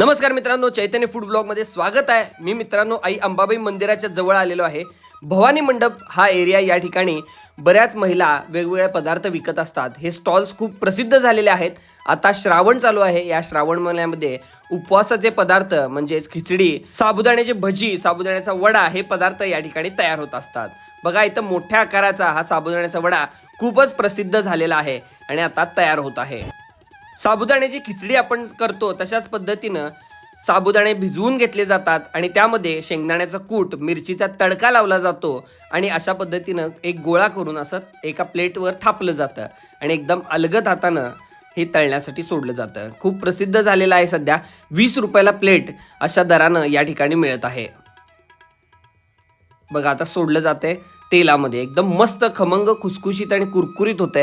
नमस्कार मित्रांनो चैतन्य फूड ब्लॉगमध्ये स्वागत आहे. मी मित्रांनो आई अंबाबाई मंदिराच्या जवळ आलेलो आहे. भवानी मंडप हा एरिया या ठिकाणी बऱ्याच महिला वेगवेगळे पदार्थ विकत असतात. हे स्टॉल्स खूप प्रसिद्ध झालेले आहेत. आता श्रावण चालू आहे. या श्रावण महिन्यामध्ये उपवासाचे पदार्थ म्हणजेच खिचडी साबुदाण्याची भजी साबुदाण्याचा वडा हे पदार्थ या ठिकाणी तयार होत असतात. बघा इथं मोठ्या आकाराचा हा साबुदाण्याचा वडा खूपच प्रसिद्ध झालेला आहे आणि आता तयार होत आहे. साबुदाण्याची खिचडी आपण करतो तशाच पद्धतीनं साबुदाणे भिजवून घेतले जातात आणि त्यामध्ये शेंगदाण्याचं कूट मिरचीचा तडका लावला जातो आणि अशा पद्धतीनं एक गोळा करून असं एका प्लेटवर थापलं जातं आणि एकदम अलगद हातानं हे तळण्यासाठी सोडलं जातं. खूप प्रसिद्ध झालेलं आहे सध्या वीस रुपयाला प्लेट अशा दरानं या ठिकाणी मिळत आहे. बघा आता सोडलं जाते तेलामध्ये. एकदम मस्त खमंग खुसखुशीत आणि कुरकुरीत होत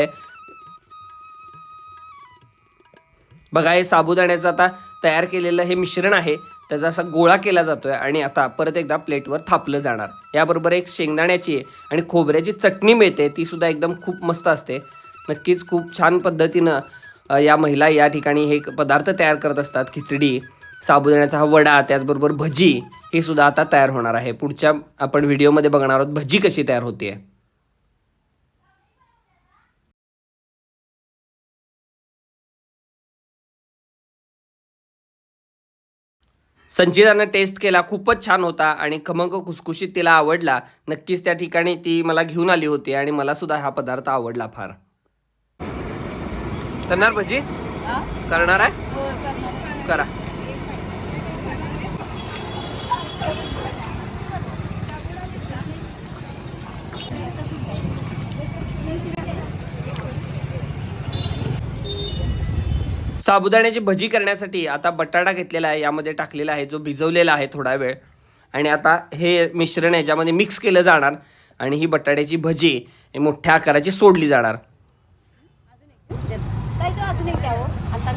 बघा हे साबुदाण्याचं आता तयार केलेलं हे मिश्रण आहे. त्याचा असा गोळा केला जातोय आणि आता परत एकदा प्लेटवर थापलं जाणार. याबरोबर एक शेंगदाण्याची आणि खोबऱ्याची चटणी मिळते. ती सुद्धा एकदम खूप मस्त असते. नक्कीच खूप छान पद्धतीनं या महिला या ठिकाणी हे पदार्थ तयार करत असतात. खिचडी साबुदाण्याचा हा वडा त्याचबरोबर भजी हे सुद्धा आता तयार होणार आहे. पुढच्या आपण व्हिडिओमध्ये बघणार आहोत भजी कशी तयार होते संचितानं टेस्ट केला खूपच छान होता आणि खमंग खुसखुशीत तिला आवडला. नक्कीच त्या ठिकाणी ती मला घेऊन आली होती आणि मला सुद्धा हा पदार्थ आवडला फार. करणार भजी? करणार आहे? करा. साबुदाण्याची भजी करण्यासाठी आता बटाटा घेतलेला आहे यामध्ये टाकलेला आहे जो भिजवलेला आहे थोडा वेळ. आणि आता हे मिश्रण याच्यामध्ये मिक्स केलं जाणार. आणि ही बटाट्याची भजी मोठ्या आकाराची सोडली जाणार. आता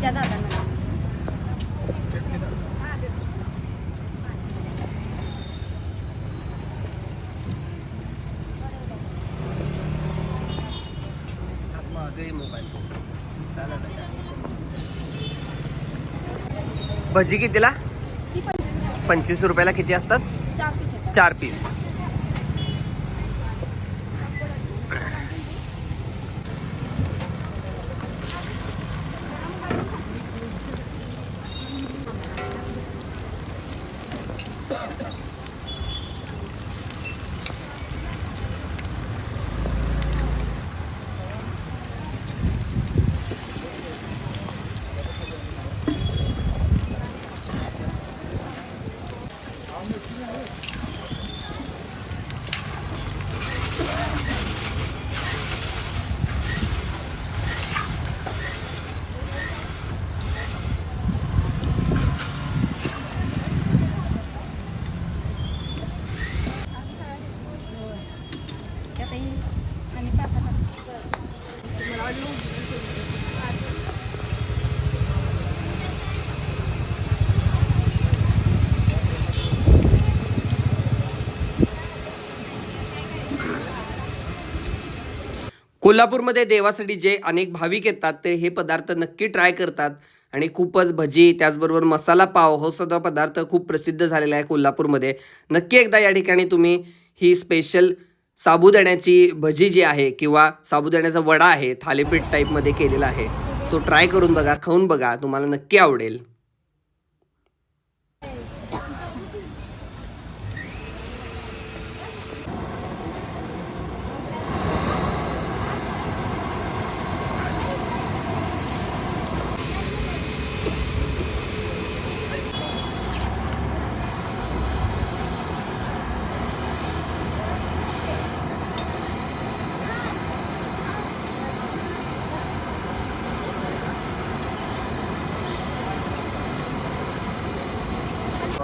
त्या भजी कितीला. पंचवीस. रुपयाला किती असतात? चार पीस. आणि पाच कोल्हापूरमध्ये देवासाठी जे अनेक भाविक येतात ते हे पदार्थ नक्की ट्राय करतात. आणि खूपच भजी त्याचबरोबर मसाला पाव हो हा सुद्धा पदार्थ खूप प्रसिद्ध झालेला आहे कोल्हापूरमध्ये. नक्की एकदा या ठिकाणी तुम्ही ही स्पेशल साबुदाण्याची भजी जी आहे किंवा साबुदाण्याचा वडा आहे थालीपीठ टाईपमध्ये केलेला आहे तो ट्राय करून बघा खाऊन बघा तुम्हाला नक्की आवडेल.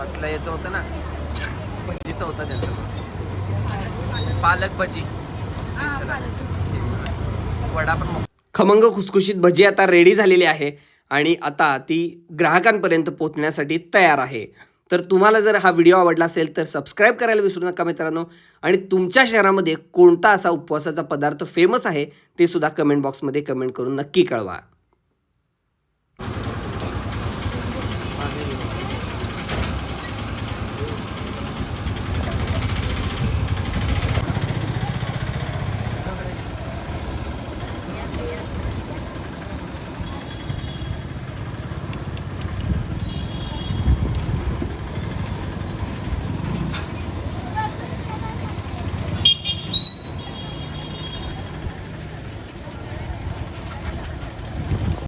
वासला याचं होतं ना? भजीचं होतं त्यांचं. पालक भजी. स्पेशल वडा पण खमंग खुसखुशीत भजी आता रेडी झालेली आहे आणि आता ती ग्राहकांपर्यंत पोहोचण्यासाठी तयार आहे. तर तुम्हाला जर हा व्हिडिओ आवडला असेल तर सबस्क्राईब करायला विसरू नका मित्रांनो. आणि तुमच्या शहरामध्ये कोणता असा उपवासाचा पदार्थ फेमस आहे ते सुद्धा कमेंट बॉक्समध्ये कमेंट करून नक्की कळवा.